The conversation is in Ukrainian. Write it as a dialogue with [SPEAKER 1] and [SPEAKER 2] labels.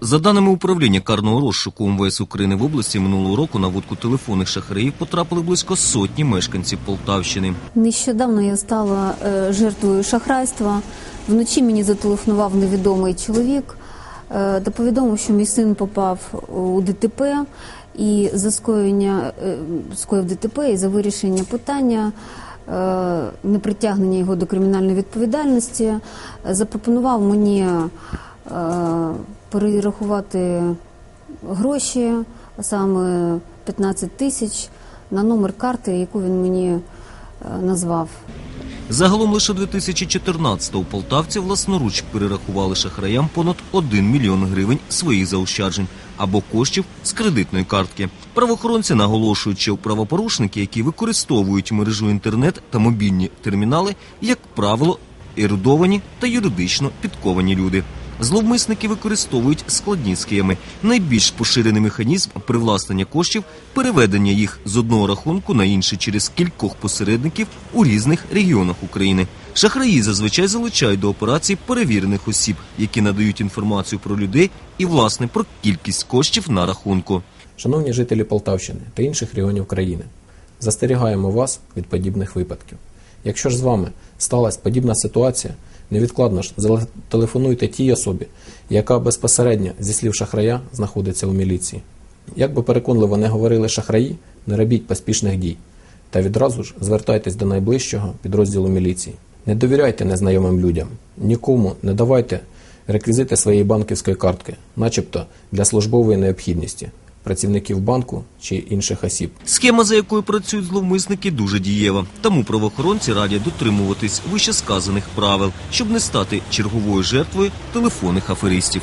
[SPEAKER 1] За даними управління карного розшуку МВС України в області минулого року на вудку телефонних шахраїв потрапили близько сотні мешканців Полтавщини.
[SPEAKER 2] Нещодавно я стала е, жертвою шахрайства. Вночі мені зателефонував невідомий чоловік е, та повідомив, що мій син попав у ДТП і за скоєння е, скоїв ДТП і за вирішення питання. Непритягнення його до кримінальної відповідальності запропонував мені перерахувати гроші, саме 15 тисяч на номер карти, яку він мені е, назвав.
[SPEAKER 1] Загалом лише 2014-го полтавці власноруч перерахували шахраям понад 1 мільйон гривень своїх заощаджень або коштів з кредитної картки. Правоохоронці наголошують, що правопорушники, які використовують мережу інтернет та мобільні термінали, як правило, ерудовані та юридично підковані люди. Зловмисники використовують складні схеми. Найбільш поширений механізм привласнення коштів переведення їх з одного рахунку на інший через кількох посередників у різних регіонах України. Шахраї зазвичай залучають до операцій перевірених осіб, які надають інформацію про людей і власне про кількість коштів на рахунку.
[SPEAKER 3] Шановні жителі Полтавщини та інших регіонів країни, застерігаємо вас від подібних випадків. Якщо ж з вами сталася подібна ситуація, невідкладно ж зателефонуйте тій особі, яка безпосередньо, зі слів шахрая, знаходиться у міліції. Як би переконливо не говорили шахраї, не робіть поспішних дій та відразу ж звертайтесь до найближчого підрозділу міліції. Не довіряйте незнайомим людям, нікому не давайте реквізити своєї банківської картки, начебто для службової необхідності працівників банку чи інших осіб.
[SPEAKER 1] Схема, за якою працюють зловмисники, дуже дієва. Тому правоохоронці радять дотримуватись вищесказаних правил, щоб не стати черговою жертвою телефонних аферистів.